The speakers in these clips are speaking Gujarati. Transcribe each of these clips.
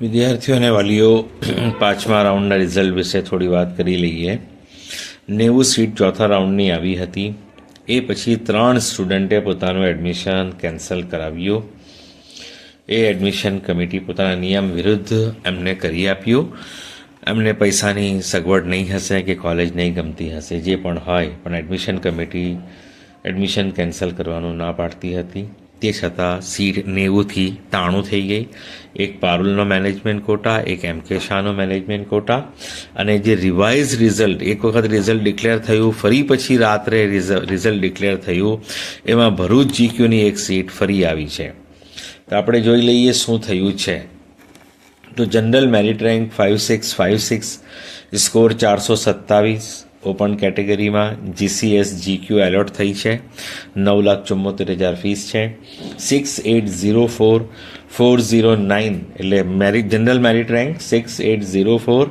વિદ્યાર્થીઓ અને વાલીઓ પાંચમા રાઉન્ડના રિઝલ્ટ વિશે થોડી વાત કરી લઈએ. નેવું સીટ ચોથા રાઉન્ડની આવી હતી. એ પછી ત્રણ સ્ટુડન્ટે પોતાનું એડમિશન કેન્સલ કરાવ્યું. એ એડમિશન કમિટી પોતાના નિયમ વિરુદ્ધ એમને કરી આપ્યું. એમને પૈસાની સગવડ નહીં હશે કે કોલેજ નહીં ગમતી હશે, જે પણ હોય, પણ એડમિશન કમિટી એડમિશન કેન્સલ કરવાનું ના પાડતી હતી. તે છતાં સીટ નેવુંથી તાણું થઈ ગઈ. એક પારુલનો મેનેજમેન્ટ કોટા, એક એમ કે શાહનો મેનેજમેન્ટ કોટા. અને જે રિવાઇઝ રિઝલ્ટ એક વખત રિઝલ્ટ ડિક્લેર થયું, ફરી પછી રાત્રે રિઝલ્ટ ડિક્લેર થયું, એમાં ભરૂચ જીક્યુની એક સીટ ફરી આવી છે. તો આપણે જોઈ લઈએ શું થયું છે. તો general merit rank five six five six score ચારસો સત્તાવીસ. ઓપન કેટેગરીમાં જીસીએસ જીક્યુ એલોટ થઈ છે. નવ લાખ ચુમ્મોતેર હજાર ફીસ છે. Six eight zero four four zero nine એટલે merit, general merit rank six eight zero four.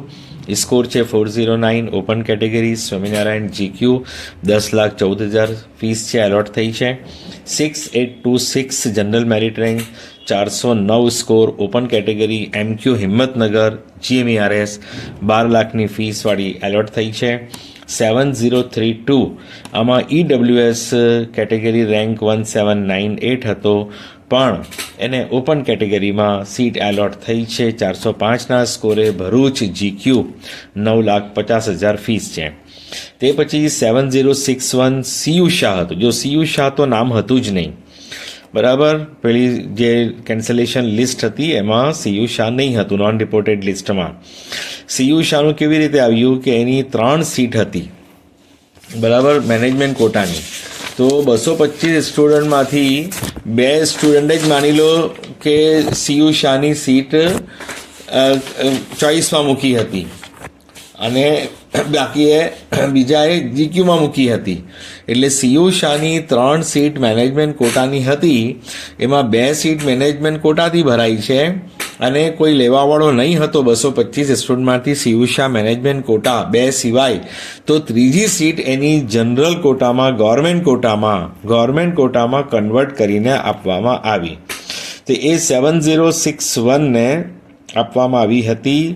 Score છે four zero nine, open category, Swaminarayan GQ દસ લાખ ચૌદ હજાર ફીસ છે એલોટ થઈ છે. Six eight two six, general merit rank ચારસો નવ, score open category MQ Himmatnagar, GMERS બાર લાખની ફીસવાળી એલોટ થઈ છે. સેવન ઝીરો થ્રી ટુ આમાં EWS category rank one seven nine eight હતો. પણ એને ઓપન કેટેગરીમાં સીટ એલોટ થઈ છે. ચારસો પાંચના સ્કોરે ભરૂચ જીક્યુ નવ લાખ પચાસ હજાર ફીસ છે. તે પછી seven zero six one CU Shah હતું. જો સીયુ શાહ તો નામ હતું જ નહીં. બરાબર? પેલી જે કેન્સલેશન લિસ્ટ હતી એમાં સીયુ શાહ નહીં હતું નોન રિપોર્ટેડ લિસ્ટમાં સીયુ શાહનું કેવી રીતે આવ્યું કે એની ત્રણ સીટ હતી? બરાબર? મેનેજમેન્ટ કોટાની. તો બસો પચીસ સ્ટુડન્ટમાંથી બે સ્ટુડન્ટે જ માની લો કે સીયુ શાહની સીટ ચોઈસમાં મૂકી હતી. અને બાકીએ બીજાએ જીક્યુમાં મૂકી હતી. એટલે સીયુ શાહની ત્રણ સીટ મેનેજમેન્ટ કોટાની હતી. એમાં બે સીટ મેનેજમેન્ટ કોટાથી ભરાઈ છે. અને કોઈ લેવાવાળો નહીં હતો બસો પચીસ સ્ટુડન્ટમાંથી સીયુ મેનેજમેન્ટ કોટા બે સિવાય, તો ત્રીજી સીટ એની જનરલ કોટામાં, ગવર્મેન્ટ કોટામાં ગવર્મેન્ટ કોટામાં કન્વર્ટ કરીને આપવામાં આવી. તો એ સેવન ઝીરો સિક્સ વનને આપવામાં આવી હતી.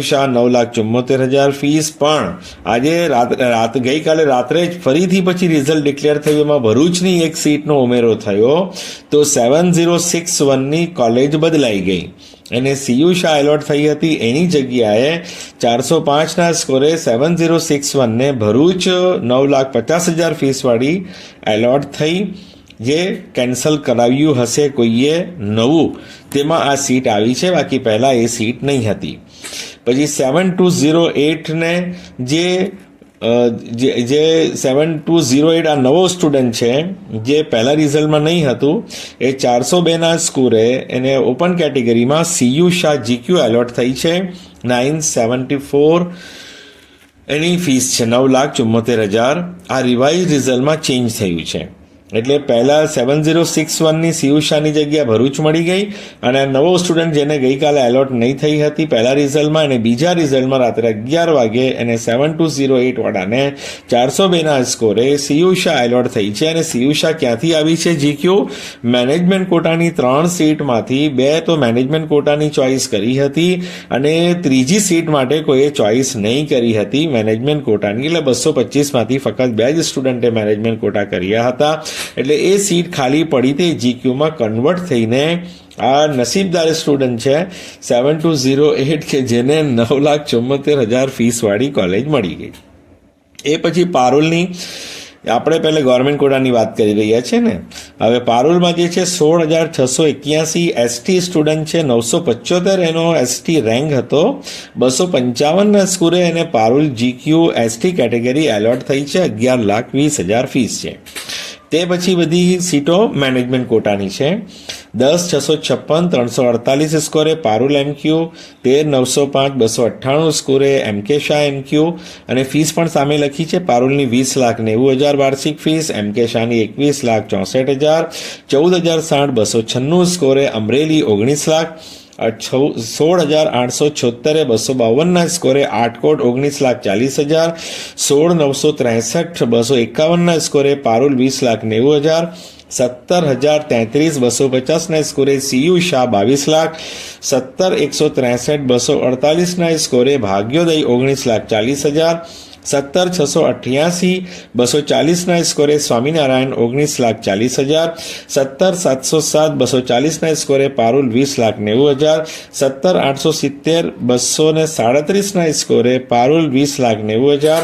શાહ નવ લાખ ચુમ્મોતેર હજાર ફીસ પણ આજે રાત ગઈકાલે રાત્રે જ ફરીથી પછી રિઝલ્ટ ડિક્લેર થયું. એમાં ભરૂચની એક સીટનો ઉમેરો થયો. તો સેવન ઝીરો સિક્સ વનની કોલેજ બદલાઈ ગઈ. એને સીયુષા એલોટ થઈ હતી. એની જગ્યાએ ચારસો પાંચના સ્કોરે સેવન ઝીરો સિક્સ વનને ભરૂચ નવ લાખ પચાસ હજાર ફીસવાળી એલોટ થઈ. જે કેન્સલ કરાવ્યું હશે કોઈએ નવું. તેમાં આ સીટ આવી છે. બાકી પહેલાં એ સીટ નહીં હતી. પછી સેવન ટુ ઝીરો એટને જે જે જે સેવન ટુ ઝીરો એટ આ નવો સ્ટુડન્ટ છે, જે પહેલાં રિઝલ્ટમાં નહીં હતું, એ ચારસો બેના સ્કોરે એને ઓપન કેટેગરીમાં સીયુ શાહ જીક્યુ એલોટ થઈ છે નાઇન સેવન્ટી ફોર એની ફીસ છે નવ લાખ ચુમ્મોતેર હજાર. આ રિવાઇઝ રિઝલ્ટમાં ચેન્જ થયું છે. એટલે પહેલાં સેવન ઝીરો સિક્સ વનની શિવશાની જગ્યા ભરૂચ મળી ગઈ અને નવો સ્ટુડન્ટ જેને ગઈકાલે એલોટ નહીં થઈ હતી, પહેલા રિઝલ્ટમાં અને બીજા રિઝલ્ટમાં રાત્રે અગિયાર વાગે એને સેવન ટુ ઝીરો એટ વાળાને ચારસો બેના સ્કોરે સિયુષા એલોટ થઈ છે અને સિયુષા ક્યાંથી આવી છે જીક્યુ મેનેજમેન્ટ કોટાની ત્રણ સીટમાંથી બે તો મેનેજમેન્ટ કોટાની ચોઇસ કરી હતી અને ત્રીજી સીટ માટે કોઈએ ચોઇસ નહીં કરી હતી. મેનેજમેન્ટ કોટાની એટલે બસો પચીસમાંથી ફક્ત બે જ સ્ટુડન્ટે મેનેજમેન્ટ કોટા કર્યા હતા. એટલે એ સીટ ખાલી પડી તે જીક્યુમાં કન્વર્ટ થઈને આ નસીબદાર સ્ટુડન્ટ છે સેવન ટુ ઝીરો એટ કે જેને નવ લાખ ચુમ્મોતેર હજાર ફીસવાળી કોલેજ મળી ગઈ. એ પછી પારુલની, આપણે પહેલાં ગવર્મેન્ટ કોટાની વાત કરી રહ્યા છે ને, હવે પારુલમાં જે છે સોળ હજાર છસો એક્યાસી એસટી સ્ટુડન્ટ છે, નવસો પચોતેર એનો એસટી રેન્ક હતો, બસો પંચાવનના સ્કૂરે એને Parul GQ ST category allot થઈ છે, અગિયાર લાખ વીસ હજાર ફીસ છે. તે પછી બધી સીટો મેનેજમેન્ટ કોટાની છે. દસ, છસો છપ્પન, ત્રણસો અડતાલીસ સ્કોરે પારુલ એમક્યુ તેર, નવસો પાંચ, બસો અઠ્ઠાણું સ્કોરે એમકે શાહ એમક્યુ અને ફીસ પણ સામે લખી છે. પારુલની વીસ લાખ નેવું હજાર વાર્ષિક ફીસ એમકે શાહની એકવીસ લાખ ચોસઠ હજાર, ચૌદ હજાર સાઠ બસો છન્નું સ્કોરે અમરેલી ઓગણીસ લાખ સોળ હજાર આઠસો છોતેરે બસો બાવનના સ્કોરે આટકોટ ઓગણીસ લાખ ચાલીસ હજાર સોળ નવસો ત્રેસઠ બસો એકાવનના સ્કોરે પારુલ વીસ લાખ નેવું હજાર સત્તર હજાર તેત્રીસ બસો પચાસના સ્કોરે સીયુ શાહ બાવીસ લાખ સત્તર એકસો ત્રેસઠ બસો અડતાલીસના સ્કોરે ભાગ્યોદય ઓગણીસ લાખ ચાલીસ હજાર સત્તર, છસો અઠ્યાસી, બસો ચાલીસના સ્કોરે સ્વામિનારાયણ ઓગણીસ લાખ ચાલીસ હજાર. સત્તર, સાતસો સાત, બસો ચાલીસના સ્કોરે પારુલ વીસ લાખ નેવું હજાર. સત્તર, આઠસો સિત્તેર, બસો ને સાડત્રીસના સ્કોરે પારુલ વીસ લાખ નેવું હજાર.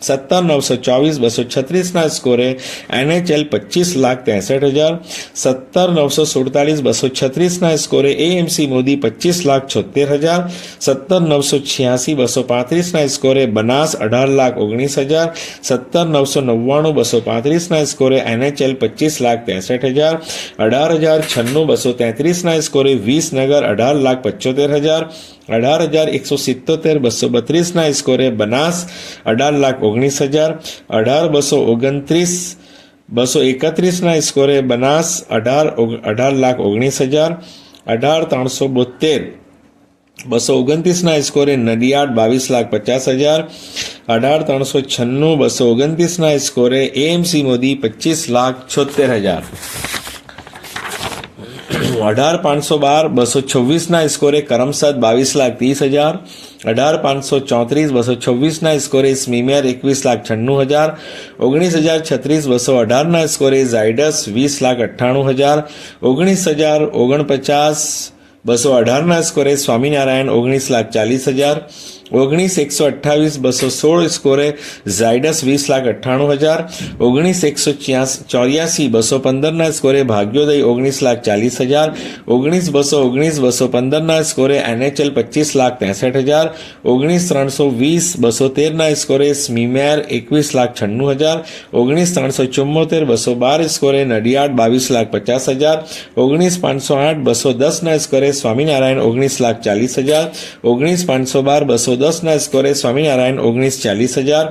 સત્તર નવસો ચોવીસ બસો છત્રીસના સ્કોરે એનએચએલ પચીસ લાખ ત્રેસઠ હજાર સત્તર નવસો સુડતાલીસ બસો છત્રીસના સ્કોરે એએમસી મોદી પચીસ લાખ છોતેર હજાર સત્તર નવસો છ્યાસી બસો પાંત્રીસના સ્કોરે બનાસ અઢાર લાખ ઓગણીસ હજાર સત્તર નવસો નવ્વાણું બસો પાંત્રીસના સ્કોરે એનએચએલ પચીસ લાખ ત્રેસઠ હજાર અઢાર હજાર છન્નું બસો તેત્રીસના સ્કોરે વિસનગર અઢાર લાખ પચોતેર હજાર અઢાર હજાર એકસો સિત્તોતેર બસો બત્રીસના સ્કોરે બનાસ અઢાર લાખ ઓગણીસ હજાર અઢાર બસો ઓગણત્રીસ બસો એકત્રીસના સ્કોરે બનાસ અઢાર ઓગ- અઢાર લાખ ઓગણીસ હજાર અઢાર ત્રણસો બોતેર બસો ઓગણત્રીસના સ્કોરે નડિયાદ બાવીસ લાખ પચાસ હજાર અઢાર ત્રણસો છન્નું બસો ઓગણત્રીસના સ્કોરે એએમસી મોદી પચીસ લાખ છોતેર હજાર અઢાર પાંચસો બાર, બસો છવ્વીસના સ્કોરે કરમસાદ બાવીસ લાખ ત્રીસ હજાર. અઢાર પાંચસો ચોત્રીસ, બસો છવ્વીસના સ્કોરે સ્મીમેર એકવીસ લાખ છન્નું હજાર. ઓગણીસ હજાર છત્રીસ, બસો અઢારના સ્કોરે ઝાયડસ વીસ લાખ અઠ્ઠાણું હજાર. ઓગણીસ હજાર ઓગણપચાસ, બસો અઢારના સ્કોરે સ્વામિનારાયણ ઓગણીસ લાખ ચાલીસ હજાર. ઓગણીસ, એકસો અઠ્ઠાવીસ, બસો સોળ સ્કોરે ઝાયડસ વીસ લાખ અઠ્ઠાણું હજાર. ઓગણીસ, એકસો ચોર્યાસી, બસો પંદરના સ્કોરે ભાગ્યોદય ઓગણીસ લાખ ચાલીસ હજાર. ઓગણીસ, બસો ઓગણીસ, બસો પંદરના સ્કોરે એનએચએલ પચીસ લાખ ત્રેસઠ હજાર. ઓગણીસ, ત્રણસો વીસ, બસો તેરના સ્કોરે સ્મીમેર એકવીસ લાખ છન્નું હજાર. ઓગણીસ, ત્રણસો ચુમ્મોતેર બસો બાર સ્કોરે નડિયાદ બાવીસ લાખ પચાસ હજાર. ઓગણીસ, પાંચસો આઠ, બસો દસના સ્કોરે સ્વામિનારાયણ ઓગણીસ લાખ ચાલીસ હજાર. ઓગણીસ, પાંચસો બાર, બસો દસના સ્કોરે સ્વામિનારાયણ ઓગણીસ ચાલીસ હજાર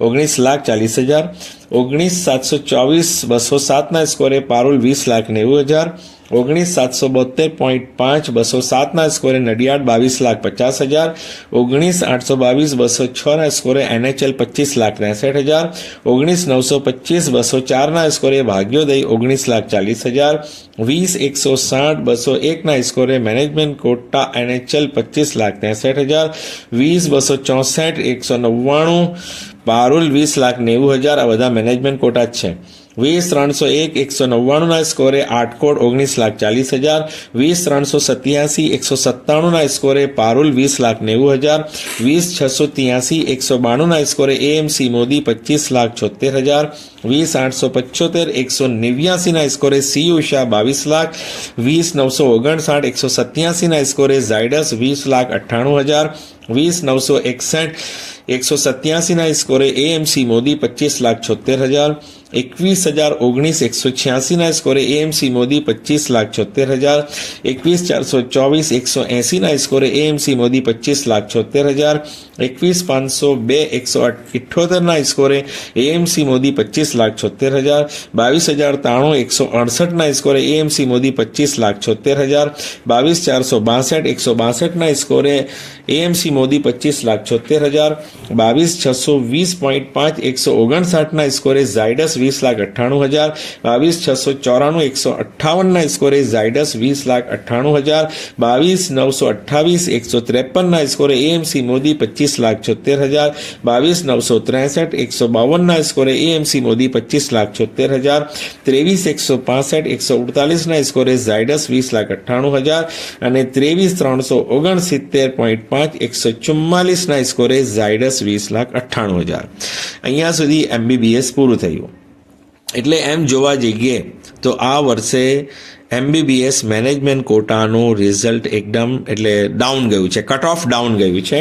ઓગણીસ લાખ ચાલીસ હજાર ઓગણીસ સાતસો ચોવીસ બસો સાતના સ્કોરે પારુલ વીસ લાખ નેવું હજાર ઓગણીસ સાતસો બોતેર પોઈન્ટ પાંચ બસો સાતના સ્કોરે નડિયાદ બાવીસ લાખ પચાસ હજાર ઓગણીસ આઠસો બાવીસ બસો છના સ્કોરે એનએચએલ પચીસ લાખ ત્રેસઠ હજાર ઓગણીસ નવસો પચીસ બસો ચારના સ્કોરે ભાગ્યોદય ઓગણીસ લાખ ચાલીસ હજાર વીસ એકસો સાઠ બસો એકના સ્કોરે મેનેજમેન્ટ કોટા એનએચએલ પચીસ લાખ ત્રેસઠ હજાર વીસ બસો ચોસઠ એકસો નવ્વાણું પારુલ વીસ લાખ નેવું હજાર આ બધા મેનેજમેન્ટ કોટા જ છે. વીસ ત્રણસો એક એકસો નવ્વાણુંના સ્કોરે આટકોટ ઓગણીસ લાખ ચાલીસ હજાર વીસ ત્રણસો સત્યાસી એકસો સત્તાણુંના સ્કોરે પારુલ વીસ લાખ નેવું હજાર વીસ છસો ત્યાસી એકસો બાણુંના સ્કોરે એએમસી મોદી પચીસ લાખ છોતેર હજાર વીસ આઠસો પચોતેર એકસો નેવ્યાસીના સ્કોરે સીયુ શાહ બાવીસ લાખ વીસ નવસો ઓગણસાઠ એકસો સત્યાસીના સ્કોરે ઝાયડસ વીસ લાખ અઠ્ઠાણું હજાર વીસ નવસો એકસઠ એકસો સત્યાસીના સ્કોરે એએમસી મોદી પચીસ લાખ છોતેર હજાર એકવીસ હજાર ઓગણીસ એકસો છ્યાસીના સ્કોરે એએમસી મોદી પચીસ લાખ છોતેર હજાર. એકવીસ ચારસો ચોવીસ એકસો એંસીના સ્કોરે એએમસી મોદી પચીસ લાખ છોતેર હજાર. એકવીસ પાંચસો બે એકસો ઇઠ્ઠોતેરના સ્કોરે એએમસી મોદી પચીસ લાખ છોતેર હજાર. બાવીસ હજાર ત્રાણું એકસો અડસઠના સ્કોરે એએમસી મોદી પચીસ લાખ છોતેર હજાર. બાવીસ ચારસો બાસઠ એકસો બાસઠના સ્કોરે એએમસી મોદી પચીસ લાખ છોતેર હજાર, બાવીસ છસો વીસ પોઈન્ટ પાંચ, એકસો ઓગણસાઠના સ્કોરે ઝાયડસ વીસ લાખ અઠ્ઠાણું હજાર, બાવીસ છસો ચોરાણું, એકસો અઠ્ઠાવનના સ્કોરે ઝાયડસ વીસ લાખ અઠ્ઠાણું હજાર, બાવીસ નવસો અઠ્ઠાવીસ, એકસો ત્રેપનના સ્કોરે એએમસી મોદી પચીસ લાખ છોતેર હજાર, બાવીસ નવસો ત્રેસઠ, એકસો બાવનના સ્કોરે એએમસી મોદી પચીસ લાખ છોતેર હજાર, ત્રેવીસ એકસો પાસઠ, એકસો ઉડતાલીસના સ્કોરે ઝાયડસ વીસ લાખ અઠ્ઠાણું હજાર અને ત્રેવીસ ત્રણસો ઓગણસિત્તેર પોઈન્ટ પાંચ, એકસો ચુમ્માલીસના સ્કોરે ઝાયડસ વીસ લાખ અઠ્ઠાણું હજાર. અહીંયા સુધી એમબીબીએસ પૂરું થયું. એટલે એમ જોવા જઈએ તો આ વર્ષે એમબીબીએસ મેનેજમેન્ટ કોટાનું રિઝલ્ટ એકદમ એટલે ડાઉન ગયું છે, કટ ઓફ ડાઉન ગયું છે.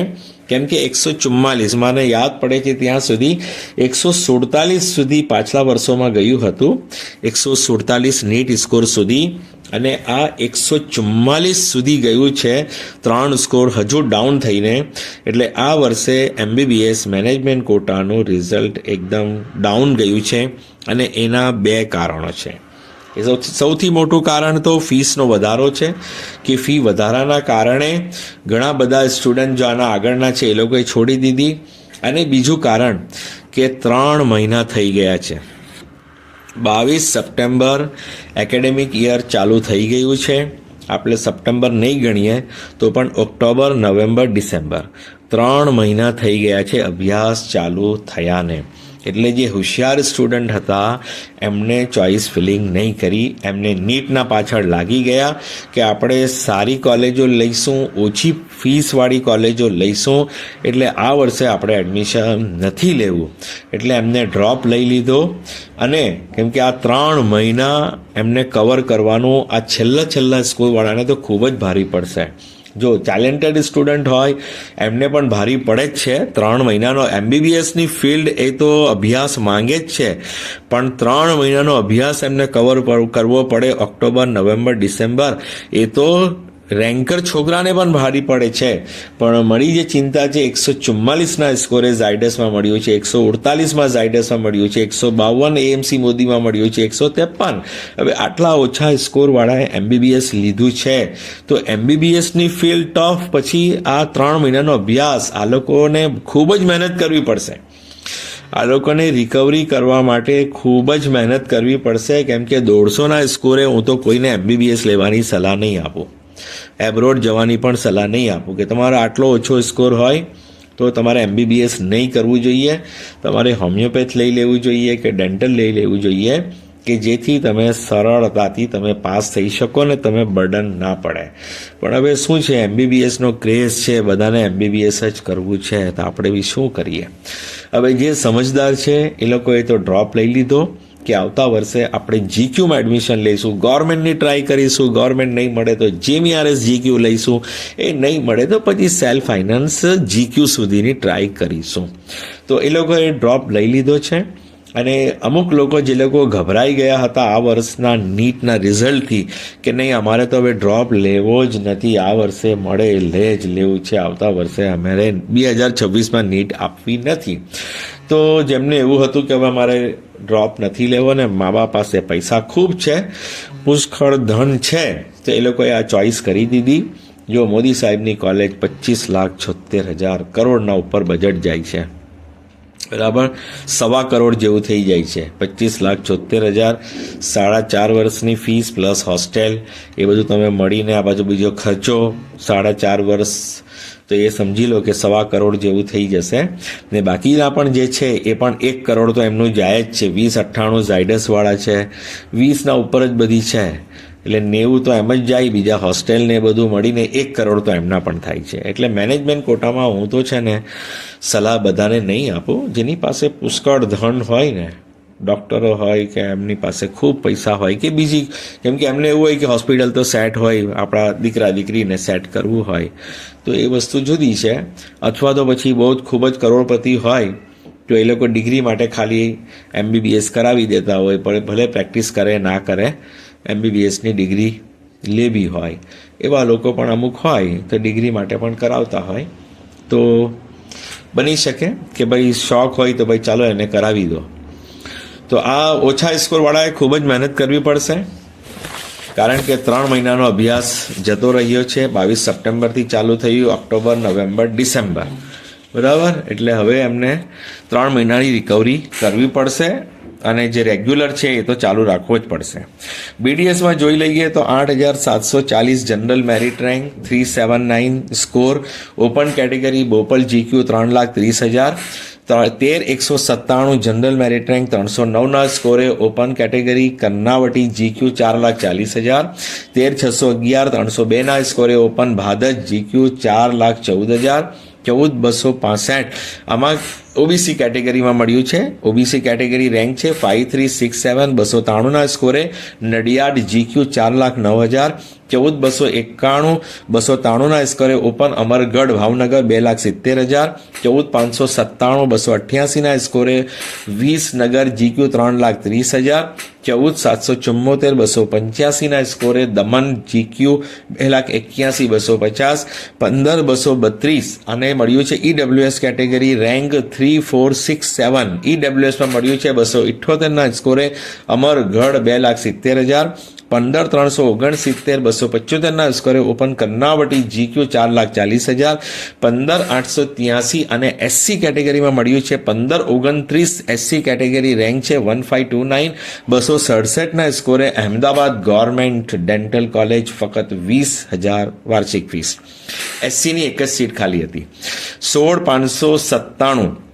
કેમ કે એકસો ચુમ્માલીસ, મને યાદ પડે છે ત્યાં સુધી એકસો સુડતાલીસ સુધી પાછલા વર્ષોમાં ગયું હતું. એકસો સુડતાલીસ નીટ સ્કોર સુધી અને આ એકસો ચુમ્માલીસ સુધી ગયું છે. ત્રણ સ્કોર હજુ ડાઉન થઈને. એટલે આ વર્ષે એમબીબીએસ મેનેજમેન્ટ કોટાનું રિઝલ્ટ એકદમ ડાઉન ગયું છે અને એના બે કારણો છે. એ સૌથી મોટું કારણ તો ફીસનો વધારો છે, કે ફી વધારાના કારણે ઘણા બધા સ્ટુડન્ટ જો આના આગળના છે એ લોકોએ છોડી દીધી. અને બીજું કારણ કે ત્રણ મહિના થઈ ગયા છે. બાવીસ સપ્ટેમ્બર એકેડેમિક યર ચાલુ થઈ ગયું છે. આપણે સપ્ટેમ્બર નહીં ગણીએ તો પણ ઓક્ટોબર, નવેમ્બર, ડિસેમ્બર. ત્રણ મહિના થઈ ગયા છે, અભ્યાસ ચાલુ થયાને. એટલે જે હોશિયાર સ્ટુડન્ટ હતા, એમને ચોઇસ ફિલિંગ નહીં કરી. એમને નીટના પાછળ લાગી ગયા કે આપણે સારી કોલેજો લઈશું, ઓછી ફીસવાળી કોલેજો લઈશું. એટલે આ વર્ષે આપણે એડમિશન નથી લેવું. એટલે એમને ડ્રોપ લઈ લીધો. અને કેમ કે આ ત્રણ મહિના એમને કવર કરવાનું, આ છેલ્લા છેલ્લા સ્કૂલવાળાને તો ખૂબ જ ભારી પડશે. જો ટેલેન્ટેડ સ્ટુડન્ટ હોય, એમને પણ ભારી પડે જ છે. ત્રણ મહિનાનો એમબીબીએસની ફિલ્ડ એ તો અભ્યાસ માંગે જ છે. પણ ત્રણ મહિનાનો અભ્યાસ એમને કવર કરવો પડે. ઓક્ટોબર નવેમ્બર ડિસેમ્બર એ તો રેન્કર છોકરાને પણ ભારી પડે છે. પણ મળી જે ચિંતા છે એકસો ચુમ્માલીસના સ્કોરે ઝાયડસમાં મળ્યું છે, એકસો અડતાલીસમાં ઝાયડસમાં મળ્યું છે, એકસો બાવન એએમસી મોદીમાં મળ્યું છે, એકસો ત્રેપન. હવે આટલા ઓછા સ્કોરવાળાએ એમબીબીએસ લીધું છે. તો એમબીબીએસની ફિલ્ડ ટફ પછી આ ત્રણ મહિનાનો અભ્યાસ, આ લોકોને ખૂબ જ મહેનત કરવી પડશે. આ લોકોને રિકવરી કરવા માટે ખૂબ જ મહેનત કરવી પડશે. કેમ કે દોઢસોના સ્કોરે હું તો કોઈને એમબીબીએસ લેવાની સલાહ નહીં આપું. એબ્રોડ જવાની પણ સલાહ નહીં આપું. કે તમારો આટલો ઓછો સ્કોર હોય તો તમારે એમબીબીએસ નહીં કરવું જોઈએ. તમારે હોમિયોપેથ લઈ લેવું જોઈએ કે ડેન્ટલ લઈ લેવું જોઈએ કે જેથી તમે સરળતાથી તમે પાસ થઈ શકો ને તમે બર્ડન ના પડે. પણ હવે શું છે? એમબીબીએસનો ક્રેઝ છે, બધાને એમબીબીએસ જ કરવું છે. તો આપણે બી શું કરીએ? હવે જે સમજદાર છે, એ લોકોએ તો ડ્રોપ લઈ લીધો. કે આવતા વર્ષે આપણે જીક્યુમાં એડમિશન લઈશું ગવર્મેન્ટની ટ્રાય કરીશું ગવર્મેન્ટ નહીં મળે તો જેમીઆરએસ જીક્યુ લઈશું, એ નહીં મળે તો પછી સેલ્ફ ફાઇનાન્સ જીક્યુ સુધીની ટ્રાય કરીશું. તો એ લોકોએ ડ્રોપ લઈ લીધો છે અને અમુક લોકો જે લોકો ગભરાઈ ગયા હતા આ વર્ષના નીટના રિઝલ્ટથી કે નહીં, અમારે તો હવે ડ્રોપ લેવો જ નથી, આ વર્ષે મળે લે જ લેવું છે, આવતા વર્ષે અમારે બે હજાર છવ્વીસમાં નીટ આપવી નથી. તો જેમને એવું હતું કે હવે મારે ડ્રોપ નથી લેવો ને મા બાપ પાસે પૈસા ખૂબ છે, પુષ્કળ ધન છે, તો એ લોકોએ આ ચોઈસ કરી દીધી. જો મોદી સાહેબની કોલેજ પચીસ લાખ છોતેર હજાર કરોડના ઉપર બજેટ જાય છે. બરાબર? સવા કરોડ જેવું થઈ જાય છે. પચીસ લાખ છોતેર હજાર, સાડા ચાર વર્ષની ફીસ પ્લસ હોસ્ટેલ એ બધું તમે મળીને આ બાજુ બીજો ખર્ચો, સાડા ચાર વર્ષ તો એ સમજી લો કે સવા કરોડ જેવું થઈ જશે. ને બાકીના પણ જે છે, એ પણ એક કરોડ તો એમનું જાય જ છે. વીસ અઠ્ઠાણું ઝાયડસવાળા છે. વીસના ઉપર જ બધી છે. એટલે નેવું તો એમ જ જાય, બીજા હોસ્ટેલ ને બધું મળીને એક કરોડ તો એમના પણ થાય છે. એટલે મેનેજમેન્ટ કોટામાં હું તો છે ને સલાહ બધાને નહીં આપું. જેની પાસે પુષ્કળ ધન હોય ને ડૉક્ટરો હોય કે એમની પાસે ખૂબ પૈસા હોય કે બીજી, કેમ કે એમને એવું હોય કે હોસ્પિટલ તો સેટ હોય, આપણા દીકરા દીકરીને સેટ કરવું હોય. તો એ વસ્તુ જુદી છે. અથવા તો પછી બહુ જ ખૂબ જ કરોડપતિ હોય, તો એ લોકો ડિગ્રી માટે ખાલી એમબીબીએસ કરાવી દેતા હોય, પણ ભલે પ્રેક્ટિસ કરે, ના કરે એમબીબીએસની ડિગ્રી લેવી હોય. એવા લોકો પણ અમુક હોય, તો ડિગ્રી માટે પણ કરાવતા હોય. તો બની શકે કે ભાઈ શોખ હોય તો ભાઈ ચાલો એને કરાવી દો. તો આ ઓછા સ્કોરવાળાએ ખૂબ જ મહેનત કરવી પડશે. કારણ કે ત્રણ મહિનાનો અભ્યાસ જતો રહ્યો છે. બાવીસ સપ્ટેમ્બરથી ચાલુ થયું, ઓક્ટોબર, નવેમ્બર, ડિસેમ્બર. બરાબર? એટલે હવે એમને ત્રણ મહિનાની રિકવરી કરવી પડશે અને જે રેગ્યુલર છે એ તો ચાલુ રાખવો જ પડશે. બીડીએસમાં જોઈ લઈએ તો આઠ હજાર સાતસો ચાલીસ general merit rank three seven nine score open category Bopal GQ ત્રણ લાખ ત્રીસ હજાર તેર એકસો સત્તાણું જનરલ મેરિટ રેન્ક ત્રણસો નવના સ્કોરે ઓપન કેટેગરી કન્નાવટી જીક્યુ ચાર લાખ ચાલીસ હજાર, તેર છસો અગિયાર, ત્રણસો બેના સ્કોરે ઓપન ભાદજ જીક્યુ ચાર લાખ ચૌદ હજાર, ચૌદ બસો પાસઠ. આમાં ઓબીસી કેટેગરીમાં મળ્યું છે. ઓબીસી કેટેગરી રેન્ક છે ફાઇવ થ્રી સિક્સ સેવન બસો ત્રાણુંના સ્કોરે. નડિયાદ જીક્યુ ચાર લાખ નવ હજાર ચૌદ બસો એકાણું, બસો ત્રાણુંના સ્કોરે ઓપન અમરગઢ ભાવનગર બે લાખ સિત્તેર હજાર, ચૌદ પાંચસો સત્તાણું, બસો અઠ્યાસીના સ્કોરે વીસ નગર જીક્યુ ત્રણ લાખ ત્રીસ હજાર, ચૌદ સાતસો ચુમ્મોતેર, બસો પંચ્યાસીના સ્કોરે દમન જીક્યુ બે લાખ એક્યાસી, બસો પચાસ, પંદર બસો બત્રીસ અને મળ્યું છે EWS category rank three four six seven ઈડબ્લ્યુએસમાં મળ્યું છે બસો ઇઠ્યોતેરના સ્કોરે અમરગઢ બે લાખ સિત્તેર હજાર, પંદર, ત્રણસો ઓગણસિત્તેર, બસો પંચોતેરના સ્કોરે ઓપન કર્ણાવટી જીક્યુ ચાર લાખ ચાલીસ હજાર, પંદર, આઠસો ત્યાસી અને એસસી કેટેગરીમાં મળ્યું છે પંદર, ઓગણત્રીસ એસસી કેટેગરી રેન્ક છે વન ફાઇવ ટુ નાઇન, બસો સડસઠના સ્કોરે અહેમદાબાદ ગવર્મેન્ટ ડેન્ટલ કોલેજ ફક્ત વીસ હજાર વાર્ષિક ફીસ. એસસીની એક જ સીટ ખાલી હતી. સોળ પાંચસો સત્તાણું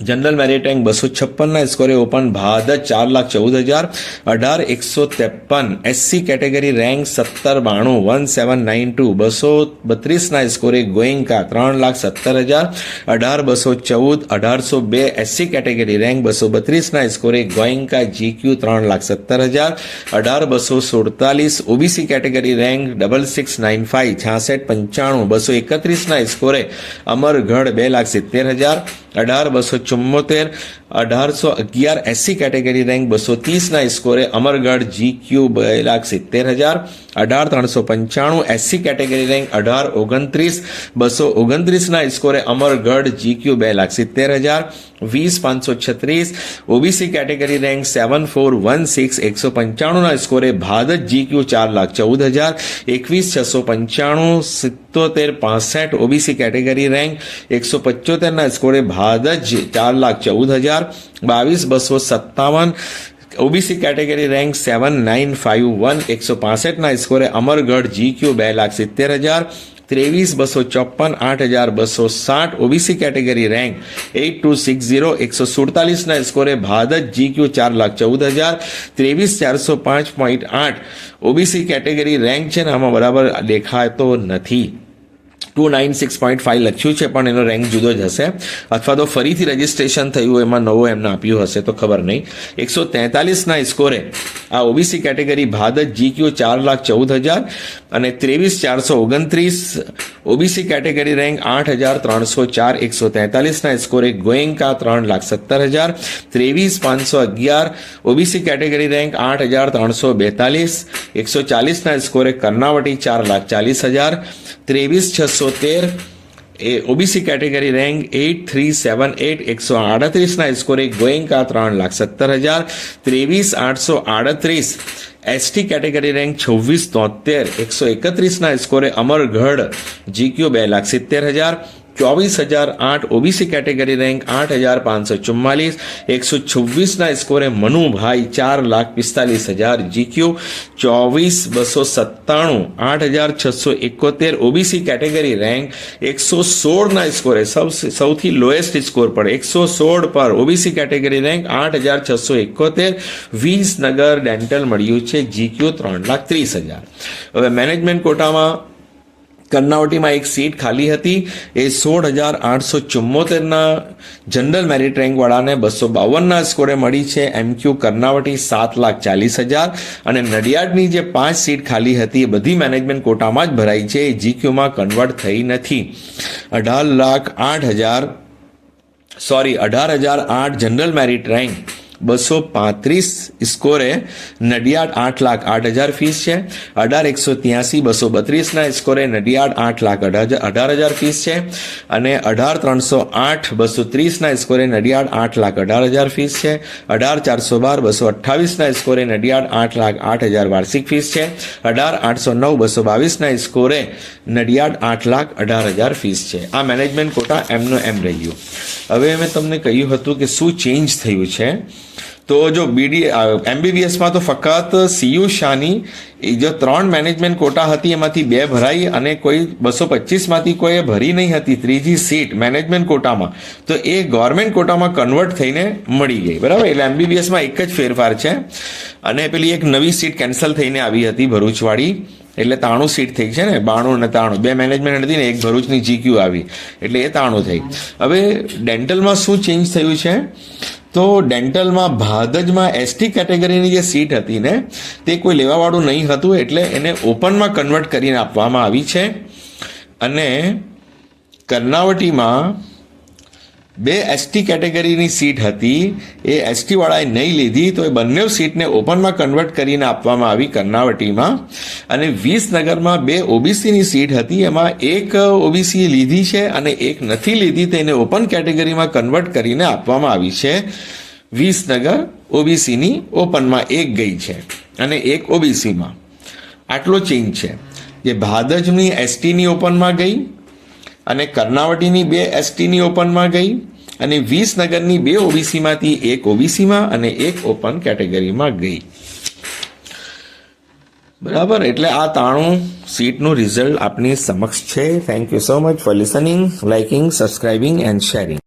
જનરલ મેરિટ રેન્ક બસો છપ્પનના સ્કોરે ઓપન ભાદ ચાર લાખ ચૌદ હજાર અઢાર એકસો ત્રેપન એસસી કેટેગરી રેન્ક સત્તર બાણું વન સેવન નાઇન ટુ બસો બત્રીસના સ્કોરે ગોયંકા ત્રણ લાખ સત્તર હજાર અઢાર બસો ચૌદ અઢારસો બે એસસી કેટેગરી રેન્ક બસો બત્રીસના સ્કોરે ગોયંકા જીક્યુ ત્રણ લાખ સત્તર હજાર અઢાર બસો સુડતાલીસ OBC category rank double six nine five છાસઠ પંચાણું બસો એકત્રીસના સ્કોરે અમરગઢ બે લાખ સિત્તેર હજાર અઢાર બસો ચુમ્મોતેર અઢારસો અગિયાર એસી કેટેગરી રેન્ક, બસો ત્રીસના સ્કોરે અમરગઢ જી ક્યુ બે લાખ સિત્તેર હજાર, અઢાર ત્રણસો પંચાણું એસી કેટેગરી રેન્ક, અઢાર ઓગણત્રીસ, બસો ઓગણત્રીસના સ્કોરે અમરગઢ જી ક્યુ બે લાખ સિત્તેર હજાર વીસ પાંચસો છત્રીસ, OBC category rank seven four one six એકસો પંચાણુંના સ્કોરે ભારત જી ક્યુ ચાર લાખ ચૌદ હજાર, એકવીસ છસો પંચાણું, સિત્તોતેર પાસઠ ઓબીસી કેટેગરી રેન્ક, એકસો પંચોતેરના સ્કોરે ભાદત ચાર લાખ ચૌદ હજાર, બાવીસ બસો સત્તાવન OBC category rank seven nine five one એકસો પાસઠના સ્કોરે અમરગઢ જી ક્યુ બે લાખ સિત્તેર હજાર ત્રેવીસ બસો ચોપન, આઠ હજાર બસો સાઠ OBC category rank eight two six zero એકસો સુડતાલીસના સ્કોરે ભાદત જી ક્યુ ચાર લાખ ચૌદ હજાર, ત્રેવીસ ચારસો પાંચ પોઈન્ટ આઠ ઓબીસી કેટેગરી રેન્ક છે ને આમાં બરાબર દેખાતો નથી. Two nine six point five લખ્યું છે, પણ એનો રેન્ક જુદો જ હશે. અથવા તો ફરીથી રજિસ્ટ્રેશન થયું, એમાં નવો એમને આપ્યું હશે, તો ખબર નહીં. એકસો તેતાલીસના સ્કોરે આ ઓબીસી કેટેગરી ભાદત જી ક્યુ ચાર લાખ ચૌદ હજાર અને ત્રેવીસ ચારસો ઓગણત્રીસ. ઓબીસી કેટેગરી રેન્ક આઠ હજાર ત્રણસો ચાર. એકસો તેતાલીસના સ્કોરે ગોયંકા ત્રણ લાખ સત્તર હજાર. ત્રેવીસ પાંચસો અગિયાર. ઓબીસી કેટેગરી રેન્ક આઠ હજાર ત્રણસો બેતાલીસ. એકસો ચાલીસના સ્કોરે કર્ણાવટી ચાર લાખ ચાલીસ હજાર. ત્રેવીસ છસો તેર એ OBC category rank eight three seven eight એકસો આડત્રીસના સ્કોરે ગોયંકા ત્રણ લાખ સત્તર હજાર, ત્રેવીસ આઠસો આડત્રીસ એસટી કેટેગરી રેન્ક છવ્વીસ તોતેર, એકસો એકત્રીસના સ્કોરે અમરગઢ જીક્યુ બે લાખ સિત્તેર હજાર ચોવીસ હજાર આઠ ઓબીસી કેટેગરી રેન્ક આઠ હજાર પાંચસો ચુમ્માલીસ એકસો છવ્વીસના સ્કોરે મનુભાઈ ચાર લાખ પિસ્તાલીસ હજાર જીક્યુ ચોવીસ બસો સત્તાણું આઠ હજાર છસો એકોતેર ઓબીસી કેટેગરી રેન્ક એકસો સોળના સ્કોરે સૌ સૌથી લોએસ્ટ સ્કોર પર એકસો સોળ પર ઓબીસી કેટેગરી રેન્ક આઠ હજાર છસો એકોતેર વિસનગર ડેન્ટલ મળ્યું છે જીક્યુ ત્રણ લાખ ત્રીસ હજાર હવે મેનેજમેન્ટ કોટામાં કર્ણાવટીમાં એક સીટ ખાલી હતી. એ સોળ હજાર આઠસો ચુમ્મોતેરના જનરલ મેરિટ રેન્કવાળાને બસો બાવનના સ્કોરે મળી છે. એમક્યુ કર્ણાવટી સાત લાખ ચાલીસ હજાર અને નડિયાદની જે પાંચ સીટ ખાલી હતી એ બધી મેનેજમેન્ટ કોટામાં જ ભરાઈ છે. એ જીક્યુમાં કન્વર્ટ થઈ નથી. અઢાર લાખ આઠ હજાર, સોરી, અઢાર હજાર આઠ જનરલ મેરિટ રેન્ક બસો પાંત્રીસ સ્કોરે નડિયાદ આઠ લાખ આઠ હજાર ફીસ છે. અઢાર એકસો ત્યાસી બસો બત્રીસના સ્કોરે નડિયાદ આઠ લાખ અઢાર હજાર ફીસ છે. અને અઢાર ત્રણસો આઠ બસો ત્રીસના સ્કોરે નડિયાદ આઠ લાખ અઢાર હજાર ફીસ છે. અઢાર ચારસો બાર બસો અઠ્ઠાવીસના સ્કોરે નડિયાદ આઠ લાખ આઠ હજાર વાર્ષિક ફીસ છે. અઢાર આઠસો નવ બસો બાવીસના સ્કોરે નડિયાદ આઠ લાખ અઢાર હજાર ફીસ છે. આ મેનેજમેન્ટ કોટા એમનો એમ રહ્યું. હવે મેં તમને કહ્યું હતું કે શું ચેન્જ થયું છે? તો જો બીડી એમબીબીએસમાં તો ફક્ત સીયુ એ જો ત્રણ મેનેજમેન્ટ કોટા હતી, એમાંથી બે ભરાઈ અને કોઈ બસો પચીસમાંથી કોઈએ ભરી નહીં હતી, ત્રીજી સીટ મેનેજમેન્ટ કોટામાં તો એ ગવર્મેન્ટ કોટામાં કન્વર્ટ થઈને મળી ગઈ, બરાબર? એટલે એમબીબીએસમાં એક જ ફેરફાર છે. અને પેલી એક નવી સીટ કેન્સલ થઈને આવી હતી ભરૂચવાળી. એટલે તાણું સીટ થઈ છે ને, બાણું અને તાણું. બે મેનેજમેન્ટ હતી ને, એક ભરૂચની જીક્યુ આવી. એટલે એ તાણું થઈ. હવે ડેન્ટલમાં શું ચેન્જ થયું છે? તો ડેન્ટલમાં ભાદજમાં એસટી કેટેગરીની જે સીટ હતી ને, તે કોઈ લેવાવાળું નહીં હતું, એટલે એને ઓપનમાં કન્વર્ટ કરીને આપવામાં આવી છે. અને કર્ણાવટીમાં બે એસટી કેટેગરીની સીટ હતી. એ એસટીવાળાએ નહીં લીધી તો એ બંને સીટને ઓપનમાં કન્વર્ટ કરીને આપવામાં આવી કર્ણાવટીમાં. અને વિસનગરમાં બે ઓબીસીની સીટ હતી. એમાં એક ઓબીસીએ લીધી છે અને એક નથી લીધી તેને ઓપન કેટેગરીમાં કન્વર્ટ કરીને આપવામાં આવી છે. વિસનગર ઓબીસીની ઓપનમાં એક ગઈ છે અને એક ઓબીસીમાં આટલો ચેન્જ છે. જે ભાદજની એસટીની ઓપનમાં ગઈ અને કર્ણાવટીની બે એસટીની ઓપનમાં ગઈ અને વિસનગરની બે ઓબીસીમાંથી એક ઓબીસીમાં અને એક ઓપન કેટેગરીમાં ગઈ. બરાબર? એટલે આ તાણું સીટનું રિઝલ્ટ આપની સમક્ષ છે. Thank you so much for listening liking subscribing and sharing